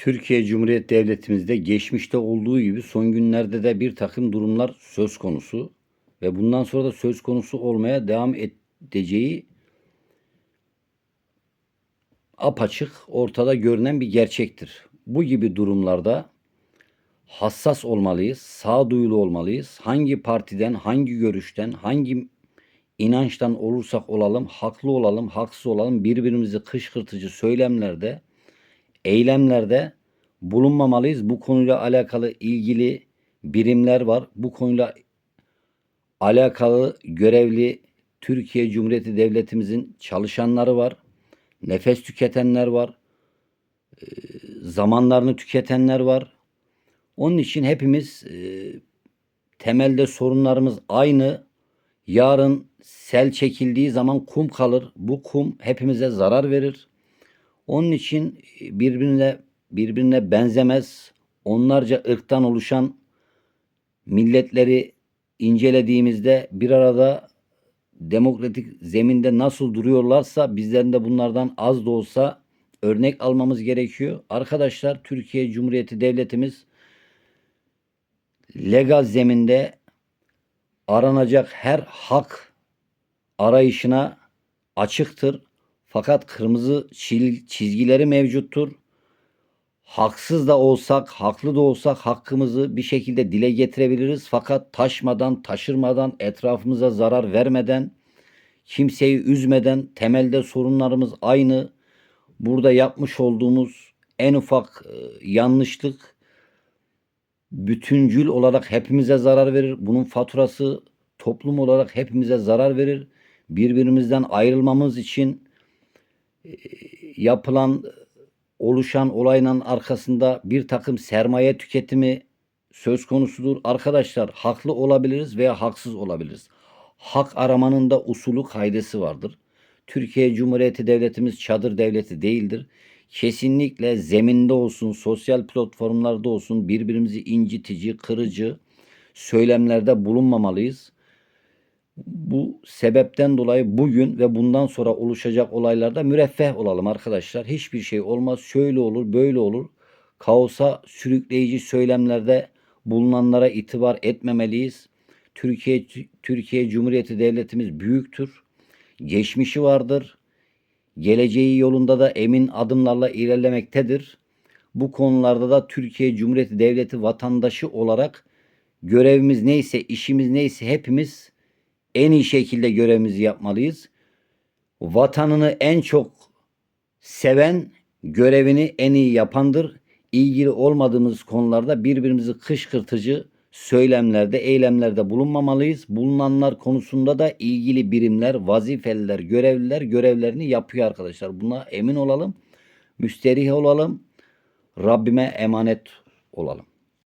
Türkiye Cumhuriyet Devletimizde geçmişte olduğu gibi son günlerde de bir takım durumlar söz konusu ve bundan sonra da söz konusu olmaya devam edeceği apaçık ortada görünen bir gerçektir. Bu gibi durumlarda hassas olmalıyız, sağduyulu olmalıyız. Hangi partiden, hangi görüşten, hangi inançtan olursak olalım, haklı olalım, haksız olalım, birbirimizi kışkırtıcı söylemlerde, eylemlerde bulunmamalıyız. Bu konuyla alakalı ilgili birimler var. Bu konuyla alakalı görevli Türkiye Cumhuriyeti Devletimizin çalışanları var. Nefes tüketenler var. Ee, Zamanlarını tüketenler var. Onun için hepimiz e, temelde sorunlarımız aynı. Yarın sel çekildiği zaman kum kalır. Bu kum hepimize zarar verir. Onun için birbirine birbirine benzemez. Onlarca ırktan oluşan milletleri incelediğimizde bir arada demokratik zeminde nasıl duruyorlarsa bizlerin de bunlardan az da olsa örnek almamız gerekiyor. Arkadaşlar Türkiye Cumhuriyeti Devletimiz legal zeminde aranacak her hak arayışına açıktır. Fakat kırmızı çizgileri mevcuttur. Haksız da olsak, haklı da olsak hakkımızı bir şekilde dile getirebiliriz. Fakat taşmadan, taşırmadan, etrafımıza zarar vermeden, kimseyi üzmeden temelde sorunlarımız aynı. Burada yapmış olduğumuz en ufak e, yanlışlık bütüncül olarak hepimize zarar verir. Bunun faturası toplum olarak hepimize zarar verir. Birbirimizden ayrılmamız için yapılan oluşan olayın arkasında bir takım sermaye tüketimi söz konusudur. Arkadaşlar haklı olabiliriz veya haksız olabiliriz. Hak aramanın da usulü kaidesi vardır. Türkiye Cumhuriyeti Devletimiz çadır devleti değildir. Kesinlikle zeminde olsun, sosyal platformlarda olsun birbirimizi incitici, kırıcı söylemlerde bulunmamalıyız. Bu sebepten dolayı bugün ve bundan sonra oluşacak olaylarda müreffeh olalım arkadaşlar. Hiçbir şey olmaz. Şöyle olur, böyle olur. Kaosa sürükleyici söylemlerde bulunanlara itibar etmemeliyiz. Türkiye Türkiye Cumhuriyeti Devletimiz büyüktür. Geçmişi vardır. Geleceği yolunda da emin adımlarla ilerlemektedir. Bu konularda da Türkiye Cumhuriyeti Devleti vatandaşı olarak görevimiz neyse, işimiz neyse hepimiz en iyi şekilde görevimizi yapmalıyız. Vatanını en çok seven görevini en iyi yapandır. İlgili olmadığımız konularda birbirimizi kışkırtıcı söylemlerde, eylemlerde bulunmamalıyız. Bulunanlar konusunda da ilgili birimler, vazifeliler, görevliler görevlerini yapıyor arkadaşlar. Buna emin olalım. Müsterih olalım. Rabbime emanet olalım.